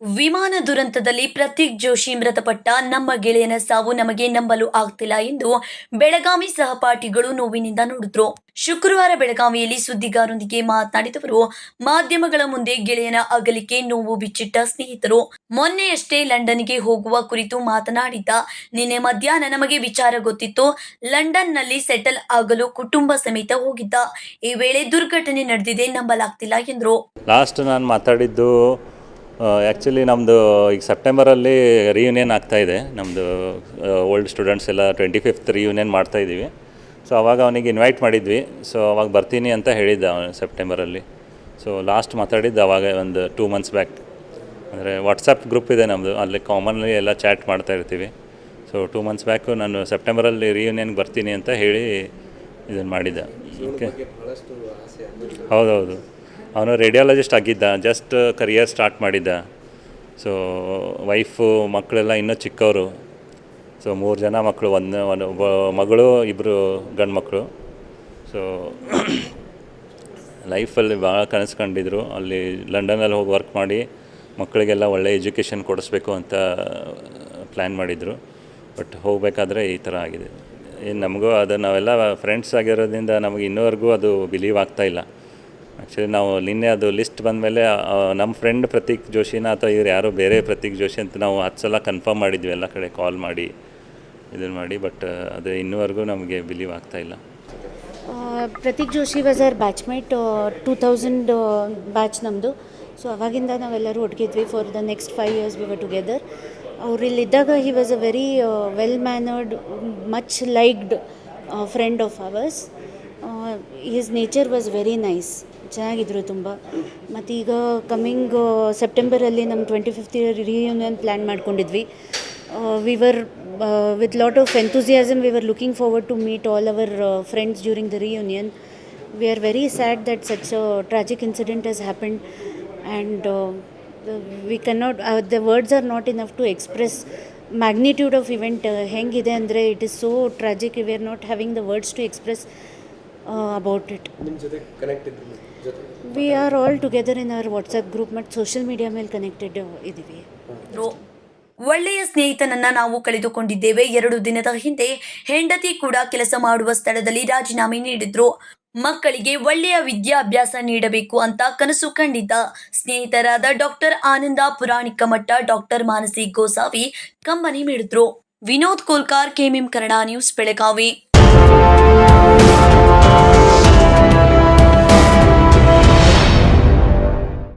ವಿಮಾನ ದುರಂತದಲ್ಲಿ ಪ್ರತೀಕ್ ಜೋಶಿ ಮೃತಪಟ್ಟ ನಮ್ಮ ಗೆಳೆಯನ ಸಾವು ನಮಗೆ ನಂಬಲು ಆಗ್ತಿಲ್ಲ ಎಂದು ಬೆಳಗಾವಿ ಸಹಪಾಠಿಗಳು ನೋವಿನಿಂದ ನುಡಿದ್ರು. ಶುಕ್ರವಾರ ಬೆಳಗಾವಿಯಲ್ಲಿ ಸುದ್ದಿಗಾರರೊಂದಿಗೆ ಮಾತನಾಡಿದವರು, ಮಾಧ್ಯಮಗಳ ಮುಂದೆ ಗೆಳೆಯನ ಅಗಲಿಕೆ ನೋವು ಬಿಚ್ಚಿಟ್ಟ ಸ್ನೇಹಿತರು. ಮೊನ್ನೆಯಷ್ಟೇ ಲಂಡನ್ಗೆ ಹೋಗುವ ಕುರಿತು ಮಾತನಾಡಿದ್ದ, ನಿನ್ನೆ ಮಧ್ಯಾಹ್ನ ನಮಗೆ ವಿಚಾರ ಗೊತ್ತಿತ್ತು, ಲಂಡನ್ನಲ್ಲಿ ಸೆಟಲ್ ಆಗಲು ಕುಟುಂಬ ಸಮೇತ ಹೋಗಿದ್ದ. ಈ ವೇಳೆ ದುರ್ಘಟನೆ ನಡೆದಿದೆ ನಂಬಲಾಗ್ತಿಲ್ಲ ಎಂದರು. ಲಾಸ್ಟ್ ನಾನು ಮಾತಾಡಿದ್ದು ಆ್ಯಕ್ಚುಲಿ ನಮ್ಮದು ಈಗ ಸೆಪ್ಟೆಂಬರಲ್ಲಿ ರಿಯೂನಿಯನ್ ಇದೆ. ನಮ್ಮದು ಓಲ್ಡ್ ಸ್ಟೂಡೆಂಟ್ಸ್ ಎಲ್ಲ ಟ್ವೆಂಟಿ ಫಿಫ್ತ್ ರಿಯೂನಿಯನ್ ಮಾಡ್ತಾಯಿದ್ದೀವಿ ಸೊ ಅವಾಗ ಅವನಿಗೆ ಇನ್ವೈಟ್ ಮಾಡಿದ್ವಿ. ಸೊ ಅವಾಗ ಬರ್ತೀನಿ ಅಂತ ಹೇಳಿದ್ದ ಅವನು ಸೆಪ್ಟೆಂಬರಲ್ಲಿ ಸೊ ಲಾಸ್ಟ್ ಮಾತಾಡಿದ್ದು ಅವಾಗ ಒಂದು ಟೂ ಮಂತ್ಸ್ ಬ್ಯಾಕ್ ಅಂದರೆ ವಾಟ್ಸಪ್ ಗ್ರೂಪ್ ಇದೆ ನಮ್ಮದು ಅಲ್ಲಿ ಕಾಮನ್ಲಿ ಎಲ್ಲ ಚಾಟ್ ಮಾಡ್ತಾ ಇರ್ತೀವಿ. ಸೊ ಟೂ ಮಂತ್ಸ್ ಬ್ಯಾಕು ನಾನು ಸೆಪ್ಟೆಂಬರಲ್ಲಿ ರಿಯೂನಿಯನ್ಗೆ ಬರ್ತೀನಿ ಅಂತ ಹೇಳಿ ಇದನ್ನು ಮಾಡಿದ್ದೆ. ಓಕೆ ಹೌದೌದು. ಅವನು ರೇಡಿಯಾಲಜಿಸ್ಟ್ ಆಗಿದ್ದ ಜಸ್ಟ್ ಕರಿಯರ್ ಸ್ಟಾರ್ಟ್ ಮಾಡಿದ್ದ. ಸೊ ವೈಫು ಮಕ್ಕಳೆಲ್ಲ ಇನ್ನೂ ಚಿಕ್ಕವರು. ಸೊ ಮೂರು ಜನ ಮಕ್ಕಳು ಒಂದು ಒಂದು ಮಗಳು ಇಬ್ಬರು ಗಂಡು ಮಕ್ಕಳು ಸೊ ಲೈಫಲ್ಲಿ ಭಾಳ ಕನಸು ಕಂಡಿದ್ರು ಅಲ್ಲಿ ಲಂಡನಲ್ಲಿ ಹೋಗಿ ವರ್ಕ್ ಮಾಡಿ ಮಕ್ಕಳಿಗೆಲ್ಲ ಒಳ್ಳೆ ಎಜುಕೇಷನ್ ಕೊಡಿಸ್ಬೇಕು ಅಂತ ಪ್ಲ್ಯಾನ್ ಮಾಡಿದರು. ಬಟ್ ಹೋಗಬೇಕಾದ್ರೆ ಈ ಥರ ಆಗಿದೆ. ಏನು ನಮಗೂ ಅದು ನಾವೆಲ್ಲ ಫ್ರೆಂಡ್ಸ್ ಆಗಿರೋದ್ರಿಂದ ನಮಗೆ ಇನ್ನೂವರೆಗೂ ಅದು ಬಿಲೀವ್ ಆಗ್ತಾ ಇಲ್ಲ. ಆ್ಯಕ್ಚುಲಿ ನಾವು ನಿನ್ನೆ ಅದು ಲಿಸ್ಟ್ ಬಂದಮೇಲೆ ನಮ್ಮ ಫ್ರೆಂಡ್ ಪ್ರತೀಕ್ ಜೋಶಿನ ಅಥವಾ ಇವ್ರು ಯಾರೋ ಬೇರೆ ಪ್ರತೀಕ್ ಜೋಶಿ ಅಂತ ನಾವು ಹತ್ತು ಸಲ ಕನ್ಫರ್ಮ್ ಮಾಡಿದ್ವಿ ಎಲ್ಲ ಕಡೆ ಕಾಲ್ ಮಾಡಿ ಇದನ್ನು ಮಾಡಿ ಬಟ್ ಅದು ಇನ್ನೂವರೆಗೂ ನಮಗೆ ಬಿಲೀವ್ ಆಗ್ತಾ ಇಲ್ಲ. Prateek Joshi was our batchmate two thousand batch ನಮ್ಮದು ಸೊ ಅವಾಗಿಂದ ನಾವೆಲ್ಲರೂ ಒಟ್ಟಿಗಿದ್ವಿ for the next five years we were together ಅವ್ರು ಇಲ್ಲಿದ್ದಾಗ he was a very well mannered much liked friend of ours his nature was very nice ಚೆನ್ನಾಗಿದ್ರು ತುಂಬ. ಮತ್ತು ಈಗ coming ಸೆಪ್ಟೆಂಬರಲ್ಲಿ ನಮ್ಮ twenty fifth reunion plan ಮಾಡ್ಕೊಂಡಿದ್ವಿ. We were with lot of enthusiasm we were looking forward to meet all our friends during the reunion we are very sad that such tragic incident has happened and we cannot the words are not enough to express magnitude of event ಹೆಂಗಿದೆ ಅಂದರೆ it is so tragic we are not having the words to express about it we are all together in our WhatsApp group ಮತ್ತು social media ಮೇಲೆ connected ಇದ್ದೀವಿ. ಒಳ್ಳೆಯ ಸ್ನೇಹಿತನನ್ನ ನಾವು ಕಳೆದುಕೊಂಡಿದ್ದೇವೆ. ಎರಡು ದಿನದ ಹಿಂದೆ ಹೆಂಡತಿ ಕೂಡ ಕೆಲಸ ಮಾಡುವ ಸ್ಥಳದಲ್ಲಿ ರಾಜೀನಾಮೆ ನೀಡಿದ್ರು. ಮಕ್ಕಳಿಗೆ ಒಳ್ಳೆಯ ವಿದ್ಯಾಭ್ಯಾಸ ನೀಡಬೇಕು ಅಂತ ಕನಸು ಕಂಡಿದ್ದ ಸ್ನೇಹಿತರಾದ ಡಾಕ್ಟರ್ ಆನಂದ ಪುರಾಣಿಕ ಮಠ ಡಾಕ್ಟರ್ ಮಾನಸಿ ಗೋಸಾವಿ ಕಂಬನಿ ಮೀಡಿದ್ರು. Vinod Kolkar KMM Kannada news Belagavi.